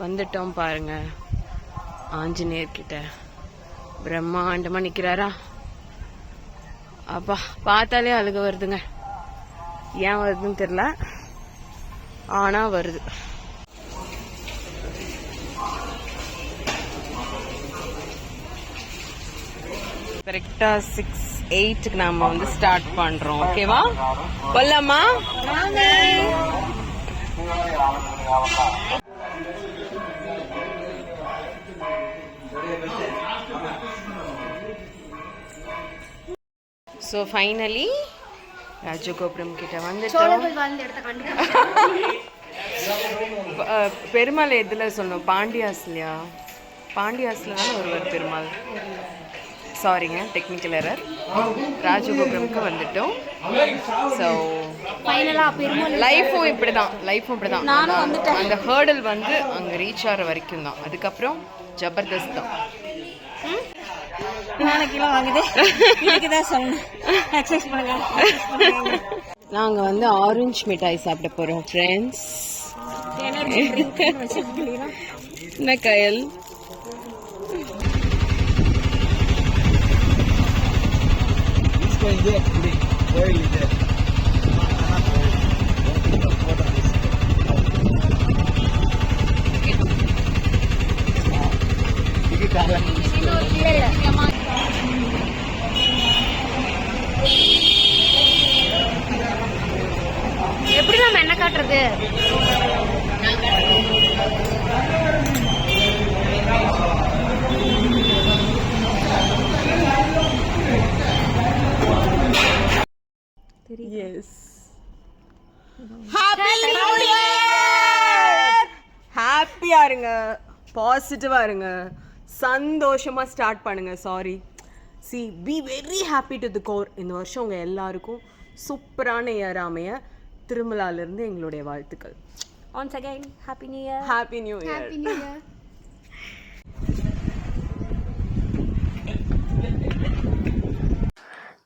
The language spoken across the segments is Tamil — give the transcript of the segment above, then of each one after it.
வந்துட்டோம் பாருங்க. ஆஞ்சநேயர் கிட்ட. பிரம்மாண்டமா நிக்கிறாரா? அப்பா பார்த்தாலே அழுக வருதுங்க. ஏன் வருதுன்னு தெரியல. ஆனா வருது. கரெக்டா சிக்ஸ் எயிட்டுக்கு நாம வந்து ஸ்டார்ட் பண்றோம். ஓகேவா போலாமா ஸோ ஃபைனலி ராஜகோபுரம் கிட்ட வந்துட்டோம். பெருமாள் எதுல சொல்லணும்? பாண்டியாஸ்லையா பாண்டியாஸ்ல தானே ஒருவர் பெருமாள். சாரிங்க டெக்னிக்கல் எரர் ராஜகோபுரம்க்கு வந்துட்டோம். ஸோ ஃபைனலா பெருமாள் லைஃபும் இப்படி தான் லைஃபும் இப்படி தான் நானும் வந்துட்டேன். அந்த ஹேர்டல் வந்து அங்கே ரீச் ஆகிற வரைக்கும் தான். அதுக்கப்புறம் ஜபர்தஸ்த் தான். நாளைக்கு கிலோ வாங்குது. தான் சொல்லணும் எக்ஸசைஸ் பண்ணுங்க. நாங்கள் வந்து ஆரஞ்சு மிட்டாய் சாப்பிட போகிறோம் ஃப்ரெண்ட்ஸ் என்ன கயல்? எப்படி நம்ம என்ன காட்டுறது எஸ் ஹாப்பி நியூ இயர் ஹாப்பியா இருங்க பாசிட்டிவா இருங்க. சந்தோஷமா ஸ்டார்ட் பண்ணுங்க. Sorry C P very happy to the core இந்த வருஷம் உங்க எல்லாருக்கும் சூப்பரான இயர் அமைய திருமலால இருந்து எங்களுடைய வாழ்த்துக்கள். Once again happy new year happy new year new year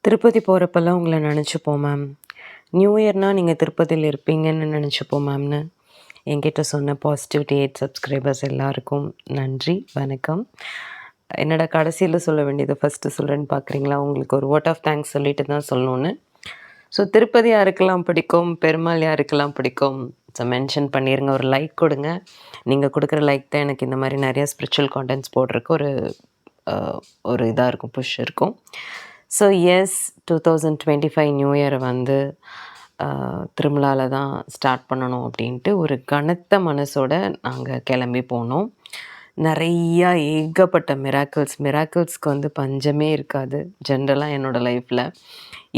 Tirupati போகிறப்பெல்லாம் உங்களை நினச்சிப்போம் மேம் நியூ இயர்னால் நீங்கள் திருப்பதியில் இருப்பீங்கன்னு நினச்சிப்போம் மேம்னு என்கிட்ட சொன்ன பாசிட்டிவிட்டி எயிட் சப்ஸ்கிரைபர்ஸ் எல்லாருக்கும் நன்றி வணக்கம். என்னோட கடைசியில் சொல்ல வேண்டியது ஃபஸ்ட்டு சொல்கிறேன்னு பார்க்குறீங்களா உங்களுக்கு ஒரு ஓட் ஆஃப் தேங்க்ஸ் சொல்லிட்டு தான் சொல்லணுன்னு ஸோ திருப்பதி யாருக்கெல்லாம் பிடிக்கும் பெருமாள் யாருக்கெல்லாம் பிடிக்கும். ஸோ மென்ஷன் பண்ணிடுங்க ஒரு லைக் கொடுங்க. நீங்கள் கொடுக்குற லைக் தான் எனக்கு இந்த மாதிரி நிறையா ஸ்பிரிச்சுவல் கான்டென்ட்ஸ் போடுறதுக்கு ஒரு ஒரு இதாக இருக்கும் புஷ் இருக்கும். So yes two thousand twenty five new year வந்து திருமலாவில் தான் ஸ்டார்ட் பண்ணணும் அப்படின்ட்டு ஒரு கனத்த மனசோட நாங்கள் கிளம்பி போனோம். நிறையா ஏகப்பட்ட மிராக்கிள்ஸ் மிராக்கிள்ஸ்க்கு வந்து பஞ்சமே இருக்காது ஜென்ரலாக என்னோடய லைஃப்பில்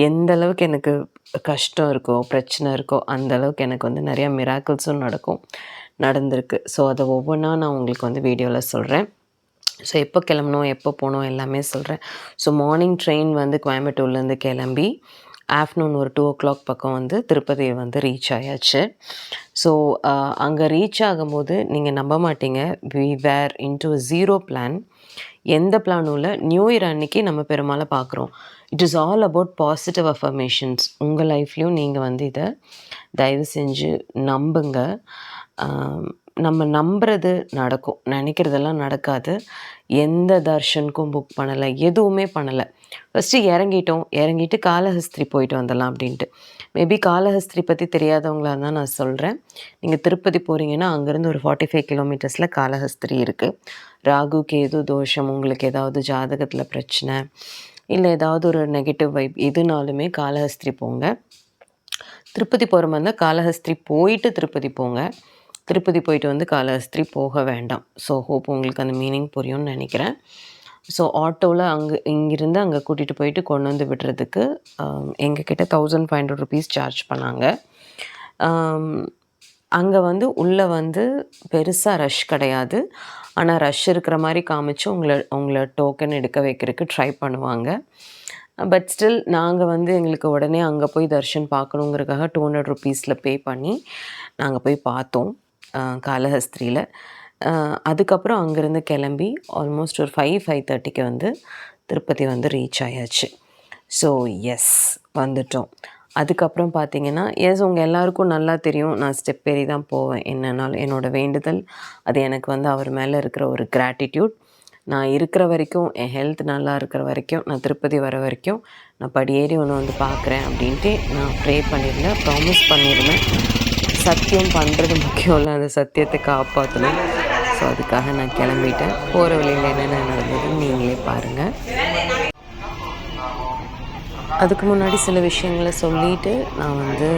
எந்த அளவுக்கு எனக்கு கஷ்டம் இருக்கோ பிரச்சனை இருக்கோ அந்த அளவுக்கு எனக்கு வந்து நிறையா மிராக்கிள்ஸும் நடக்கும் நடந்திருக்கு. ஸோ அதை ஒவ்வொன்றா நான் உங்களுக்கு வந்து வீடியோவில் சொல்கிறேன் ஸோ எப்போ கிளம்பணும் எப்போ போகணும் எல்லாமே சொல்கிறேன் ஸோ மார்னிங் ட்ரெயின் வந்து கோயம்புத்தூர்லேருந்து கிளம்பி ஆஃப்டர்நூன் ஒரு டூ ஓ கிளாக் பக்கம் வந்து திருப்பதி வந்து ரீச் ஆயாச்சு. ஸோ அங்கே ரீச் ஆகும்போது நீங்கள் நம்ப மாட்டீங்க. We were into zero plan எந்த பிளானும் இல்லை. நியூ இயர் அன்னைக்கு நம்ம பெருமாளை பார்க்குறோம் it is all about positive affirmations உங்கள் லைஃப்லையும் நீங்கள் வந்து இதை தயவு செஞ்சு நம்புங்க. நம்ம நம்புறது நடக்கும். நினைக்கிறதெல்லாம் நடக்காது. எந்த தர்ஷனுக்கும் புக் பண்ணலை. எதுவுமே பண்ணலை. ஃபஸ்ட்டு இறங்கிட்டோம். இறங்கிட்டு காளஹஸ்திரி போயிட்டு வந்துடலாம் அப்படின்ட்டு. மேபி காளஹஸ்திரி பற்றி தெரியாதவங்களா தான் நான் சொல்கிறேன் நீங்கள் திருப்பதி போகிறீங்கன்னா அங்கேருந்து ஒரு ஃபார்ட்டி ஃபைவ் கிலோமீட்டர்ஸில் காளஹஸ்திரி இருக்குது ராகு கேது தோஷம் உங்களுக்கு ஏதாவது ஜாதகத்தில் பிரச்சனை இல்லை ஏதாவது ஒரு நெகட்டிவ் வைப் எதுனாலுமே காளஹஸ்திரி போங்க. திருப்பதி போகிற மாதிரி இருந்தால் காளஹஸ்திரி போயிட்டு திருப்பதி போங்க. திருப்பதி போயிட்டு வந்து காளஹஸ்திரி போக வேண்டாம். ஸோ ஹோப் உங்களுக்கு அந்த மீனிங் புரியும்னு நினைக்கிறேன். ஸோ ஆட்டோவில் அங்கே இங்கிருந்து அங்கே கூட்டிகிட்டு போயிட்டு கொண்டு வந்து விடுறதுக்கு எங்கள் கிட்ட thousand five hundred rupees charge பண்ணாங்க. அங்கே வந்து உள்ளே வந்து பெருசாக ரஷ் கிடையாது. ஆனால் ரஷ் இருக்கிற மாதிரி காமிச்சு உங்களை உங்களை டோக்கன் எடுக்க வைக்கிறதுக்கு ட்ரை பண்ணுவாங்க. பட் ஸ்டில் நாங்கள் வந்து எங்களுக்கு உடனே அங்கே போய் தர்ஷன் பார்க்கணுங்கிறதுக்காக டூ ஹண்ட்ரட் ருபீஸில் பே பண்ணி நாங்கள் போய் பார்த்தோம். காளஹஸ்திரியில் அதுக்கப்புறம் அங்கேருந்து கிளம்பி ஆல்மோஸ்ட் ஒரு ஃபைவ் ஃபைவ் தேர்ட்டிக்கு வந்து திருப்பதி வந்து ரீச் ஆயாச்சு. ஸோ எஸ் வந்துட்டோம். அதுக்கப்புறம் பார்த்தீங்கன்னா எஸ் உங்கள் எல்லாருக்கும் நல்லா தெரியும். நான் ஸ்டெப் ஏறி தான் போவேன். என்னன்னாலும் என்னோடய வேண்டுதல் அது எனக்கு வந்து அவர் மேலே இருக்கிற ஒரு கிராட்டிடியூட் நான் இருக்கிற வரைக்கும் என் ஹெல்த் நல்லா இருக்கிற வரைக்கும் நான் திருப்பதி வர வரைக்கும் நான் படியேறி ஒன்று வந்து பார்க்குறேன் அப்படின்ட்டு நான் ப்ரே பண்ணியிருந்தேன் ப்ராமிஸ் பண்ணியிருந்தேன் சத்தியம் பண்ணுறது முக்கியம் இல்லை அந்த சத்தியத்தை காப்பாற்றணும் ஸோ அதுக்காக நான் கிளம்பிட்டேன். போகிற வழியில் என்னென்ன நடந்ததுன்னு நீங்களே பாருங்கள் அதுக்கு முன்னாடி சில விஷயங்களை சொல்லிட்டு நான் வந்து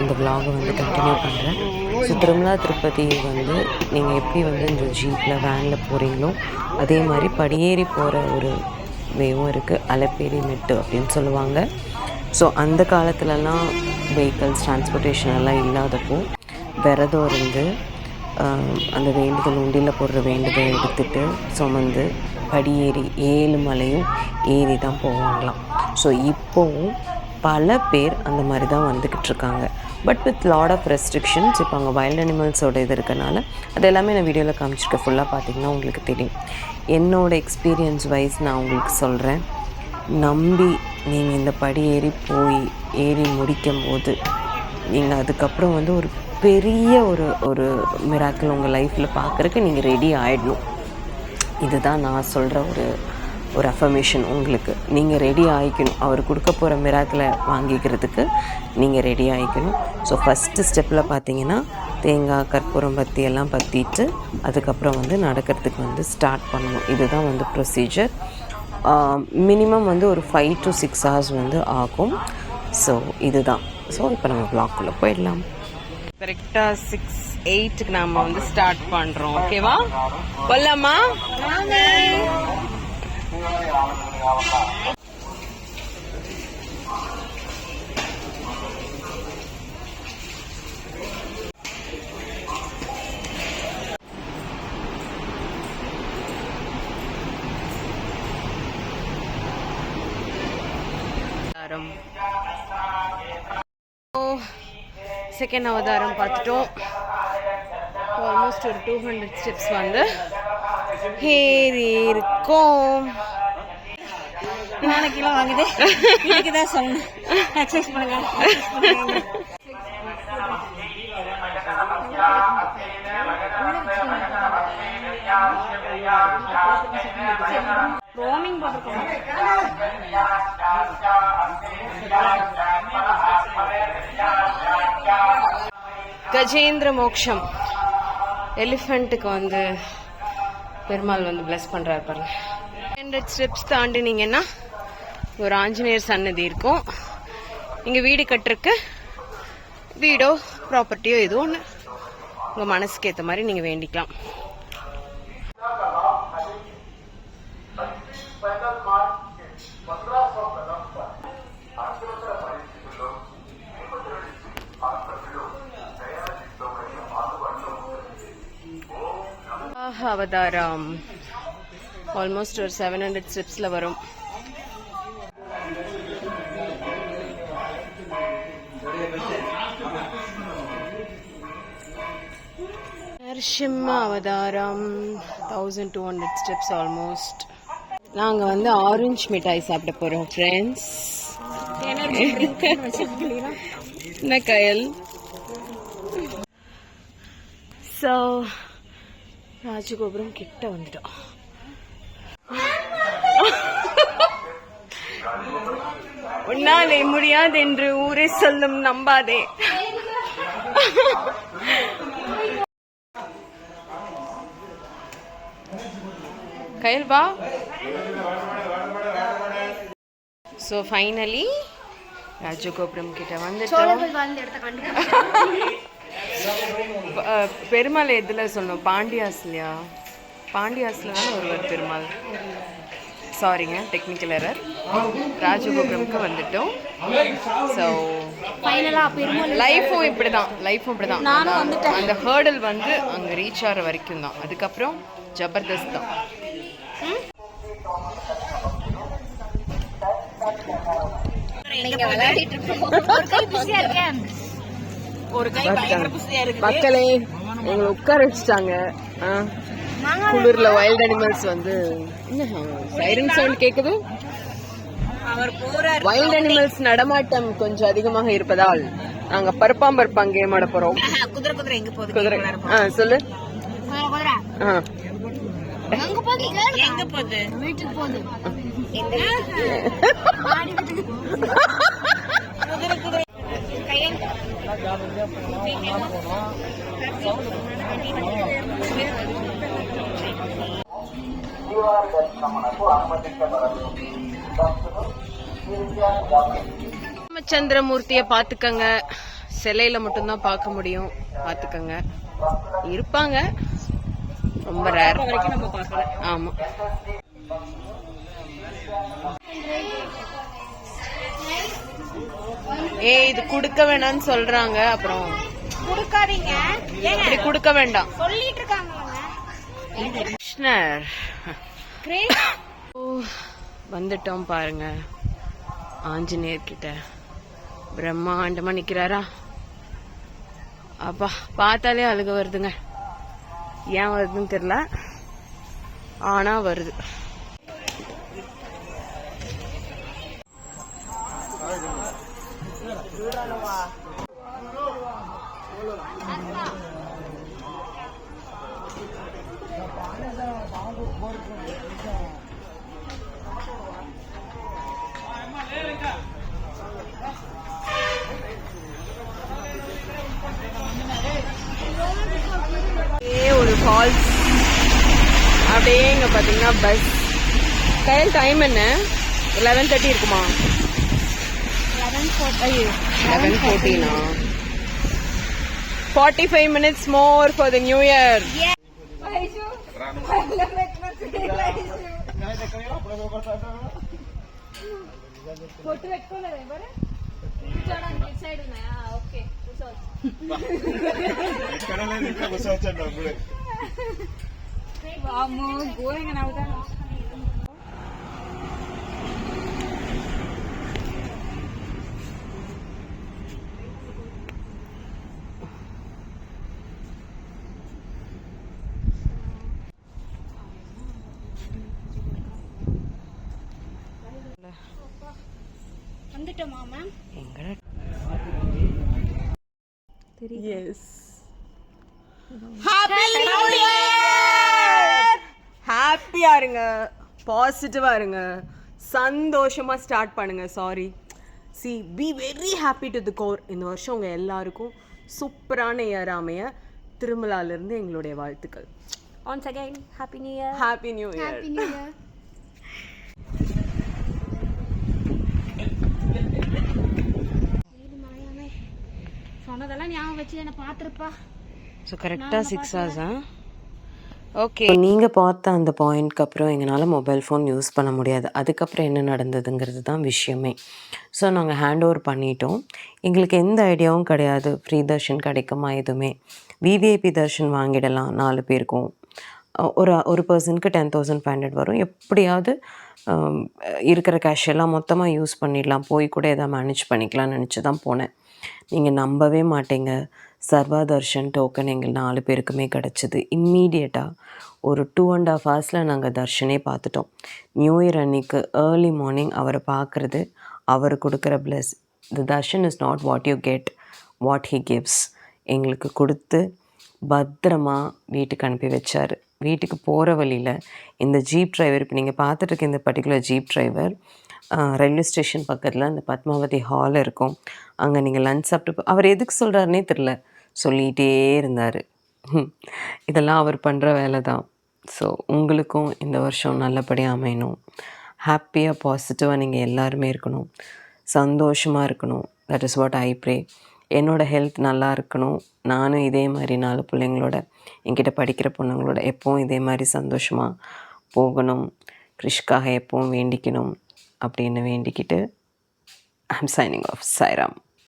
இந்த விலாகை வந்து கண்டினியூ பண்ணுறேன் ஸோ திருமலா திருப்பதி வந்து நீங்கள் எப்படி வந்து இந்த ஜீப்பில் வேனில் போகிறீங்களோ அதே மாதிரி படியேறி போகிற ஒரு வேவும் இருக்குது அலப்பேரி மெட்டு அப்படின்னு சொல்லுவாங்க. ஸோ அந்த காலத்துலலாம் வெஹிக்கல்ஸ் டிரான்ஸ்போர்ட்டேஷன் எல்லாம் இல்லாதப்போ விரதம் இருந்து அந்த வேண்டுதல் உண்டியில் போடுற வேண்டுதல் எடுத்துகிட்டு சுமந்து படியேறி ஏழு மலையும் ஏறி தான் போவாங்களாம். ஸோ இப்போவும் பல பேர் அந்த மாதிரி தான் வந்துக்கிட்டு இருக்காங்க but with lot of restrictions இப்போ அங்கே வைல்ட் அனிமல்ஸோட இது இருக்கனால அது எல்லாமே நான் வீடியோவில் காமிச்சிருக்கேன். ஃபுல்லாக பார்த்தீங்கன்னா உங்களுக்கு தெரியும். என்னோட எக்ஸ்பீரியன்ஸ் வைஸ் நான் உங்களுக்கு சொல்கிறேன் நம்பி நீங்கள் இந்த படி ஏறி போய் ஏறி முடிக்கும் போது நீங்கள் அதுக்கப்புறம் வந்து ஒரு பெரிய ஒரு ஒரு மிராக்கிள் உங்கள் லைஃப்பில் பார்க்குறக்கு நீங்கள் ரெடி ஆகிடணும் இதுதான் நான் சொல்கிற ஒரு ஒரு அஃபர்மேஷன் உங்களுக்கு. நீங்கள் ரெடி ஆகிக்கணும் அவர் கொடுக்க போகிற மிராக்கில் வாங்கிக்கிறதுக்கு நீங்கள் ரெடி ஆகிக்கணும் ஸோ ஃபஸ்ட்டு ஸ்டெப்பில் பார்த்தீங்கன்னா தேங்காய் கற்பூரம் பத்தி எல்லாம் பற்றிட்டு அதுக்கப்புறம் வந்து நடக்கிறதுக்கு வந்து ஸ்டார்ட் பண்ணணும். இதுதான் வந்து ப்ரொசீஜர் மினிமம் வந்து ஒரு ஃபைவ் டு சிக்ஸ் ஹவர்ஸ் வந்து ஆகும். ஸோ இதுதான். ஸோ இப்போ நம்ம பிளாக்குள்ளே போயிடலாம். கரெக்டாக சிக்ஸ் எயிட்டுக்கு நம்ம வந்து ஸ்டார்ட் பண்ணுறோம் ஓகேவா கொல்லாமா செகண்ட் அவதாரம் பார்த்துட்டோம். ஆல்மோஸ்ட் ஒரு டூ ஹண்ட்ரட் ஸ்டெப்ஸ் வந்து ஏறி இருக்கோம் நாலு கிலோ வாங்குது இதுக்கு தான் சொல்லணும் எக்ஸசைஸ் பண்ணுங்க. ரோமிங் கஜேந்திர மோக்ஷம். எலிஃபண்ட்டுக்கு வந்து பெருமாள் வந்து பிளஸ் பண்ணுறாரு பாருங்க. ஹண்ட்ரட் ஸ்டெப்ஸ் தாண்டினீங்கன்னா ஒரு ஆஞ்சநேயர் சன்னதி இருக்கும். இங்கே வீடு கட்டுறக்கு வீடோ ப்ராப்பர்ட்டியோ எதுவும் ஒன்று உங்கள் மனசுக்கு ஏற்ற மாதிரி நீங்கள் வேண்டிக்கலாம். அவதாரம். ஆல்மோஸ்ட் ஒரு செவன் ஹண்ட்ரட் ஸ்டெப்ஸில் வரும். நரசிம்ம அவதாரம். Thousand two hundred steps almost நாங்கள் வந்து ஆரஞ்சு மிட்டாய் சாப்பிட போகிறோம் ஃப்ரெண்ட்ஸ் என்ன கயல்? ஸோ ராஜகோபுரம் கிட்ட வந்துட்டோம். உன்னாலே முடியாது என்று ஊரே சொல்லும் நம்பாதே. கயல் வா. ஸோ ஃபைனலி ராஜகோபுரம் கிட்ட வந்துட்டோம். அஹ், பெருமாள் எதில் சொல்லணும்? பாண்டியாஸ்லையா? பாண்டியாஸ்ல தானே ஒருவர் பெருமாள். சாரிங்க டெக்னிக்கல் எரர் ராஜகோபுரம்க்கு வந்துட்டோம். ஸோ ஃபைனலா பெருமாள் லைஃபும் இப்படி தான் லைஃபும் இப்படி தான் அந்த- ஹேர்டல் வந்து அங்கே ரீச் ஆகிற வரைக்கும் தான். அதுக்கப்புறம் ஜபர்தஸ்த் தான். விளையாடிட்டு இருக்கோம் மக்களே எங்களை உட்கார வச்சுட்டாங்க ஆ, குளிர்ல வைல்ட் அனிமல்ஸ் வந்து என்ன சைரன் சவுண்ட் கேக்குது? வைல்ட் அனிமல்ஸ் நடமாட்டம் கொஞ்சம் அதிகமாக இருப்பதால் நாங்க பருப்பாம்பருப்பாங்க கேம் ஆட போறோம். குதிரை குதிரை எங்க போகுது? குதிரை. ஆ சொல்லு. குதிரை ஆ. எங்க போகுது? எங்க போகுது? வீட்டுக்கு போகுது எங்க குதிரை குதிரை கையன் ராமச்சந்திரமூர்த்திய பாத்துக்கங்க சிலையில மட்டும்தான் பார்க்க முடியும். பாத்துக்கங்க இருப்பாங்க. ரொம்ப ரேர் ஆமா. ஏய் இது குடுக்க வேணாம்னு சொல்றாங்க. அப்புறம் கொடுக்காதீங்க. அப்படி குடுக்க வேண்டாம். சொல்லிட்டு இருக்காங்க வந்துட்டோம் பாருங்க. ஆஞ்சநேயர் கிட்ட. பிரம்மாண்டமா நிக்கிறாரா? அப்பா பார்த்தாலே அழுக வருதுங்க. ஏன் வருதுன்னு தெரியல. ஆனா வருது. ஒரு ஃபால்ஸ் அப்படியே இங்க பாத்தீங்கன்னா பஸ் கையில் டைம் என்ன? லெவன் தேர்ட்டி இருக்குமா? Eleven ஃபோர்டீனா forty five minutes more for the new year வந்துட்டோமா ma'am எங்கடா எஸ் ஹாப்பியா இருங்க பாசிட்டிவா இருங்க சந்தோஷமா ஸ்டார்ட் பண்ணுங்க. Sorry C P very happy to the core இந்த வருஷம் உங்க எல்லாருக்கும் சூப்பரான இயர் அமைய திருமலால இருந்து எங்களுடைய வாழ்த்துக்கள். Once again happy new year happy new year சொன்னதெல்லாம் ஞாபகம் வச்சு என்ன பாத்துருப்பா ஸோ கரெக்டாக சிக்ஸ் ஹவர்ஸா ஓகே நீங்கள் பார்த்த அந்த பாயிண்ட்க்கு அப்புறம் எங்களால் மொபைல் ஃபோன் யூஸ் பண்ண முடியாது. அதுக்கப்புறம் என்ன நடந்ததுங்கிறது தான் விஷயமே. ஸோ நாங்கள் ஹேண்ட் ஓவர் பண்ணிட்டோம். எங்களுக்கு எந்த ஐடியாவும் கிடையாது. ஃப்ரீ தர்ஷன் கிடைக்குமா எதுவுமே. விவிஐபி தர்ஷன் வாங்கிடலாம் நாலு பேருக்கும். ஒரு ஒரு பர்சனுக்கு டென் தௌசண்ட் ஃபைவ் ஹண்ட்ரட் வரும். எப்படியாவது இருக்கிற கேஷ் எல்லாம் மொத்தமாக யூஸ் பண்ணிடலாம். போய் கூட எதாவது மேனேஜ் பண்ணிக்கலாம்னு நினச்சி தான் போனேன். நீங்கள் நம்பவே மாட்டீங்க. சர்வா தர்ஷன் டோக்கன் எங்கள் நாலு பேருக்குமே கிடச்சிது. இம்மீடியட்டாக ஒரு டூ அண்ட் ஹாஃப் ஹவர்ஸில் நாங்கள் தர்ஷனே பார்த்துட்டோம். நியூ இயர் அன்னைக்கு ஏர்லி மார்னிங் அவரை பார்க்குறது அவர் கொடுக்குற plus the darshan is not what you get what he gives எங்களுக்கு கொடுத்து பத்திரமா வீட்டுக்கு அனுப்பி வச்சார். வீட்டுக்கு போகிற வழியில் இந்த ஜீப் டிரைவர் இப்போ நீங்கள் பார்த்துட்டு இருக்க இந்த particular jeep driver railway station பக்கத்தில் அந்த பத்மாவதி ஹால் இருக்கும். அங்கே நீங்கள் லஞ்ச் சாப்பிட்டு அவர் எதுக்கு சொல்கிறாருனே தெரில சொல்லிகிட்டே இருந்தார். இதெல்லாம் அவர் பண்ணுற வேலை தான் ஸோ உங்களுக்கும் இந்த வருஷம் நல்லபடியாக அமையணும். ஹாப்பியாக பாசிட்டிவாக நீங்கள் எல்லாருமே இருக்கணும். சந்தோஷமாக இருக்கணும். That is what I pray என்னோடய ஹெல்த் நல்லா இருக்கணும். நானும் இதே மாதிரி நாலு பிள்ளைங்களோட என்கிட்ட படிக்கிற பொண்ணுங்களோட எப்போவும் இதே மாதிரி சந்தோஷமாக போகணும். கிறிஷ்காக எப்பவும் வேண்டிக்கணும். அப்படின்னு வேண்டிக்கிட்டு ஐம் சைனிங் ஆஃப் சைராம்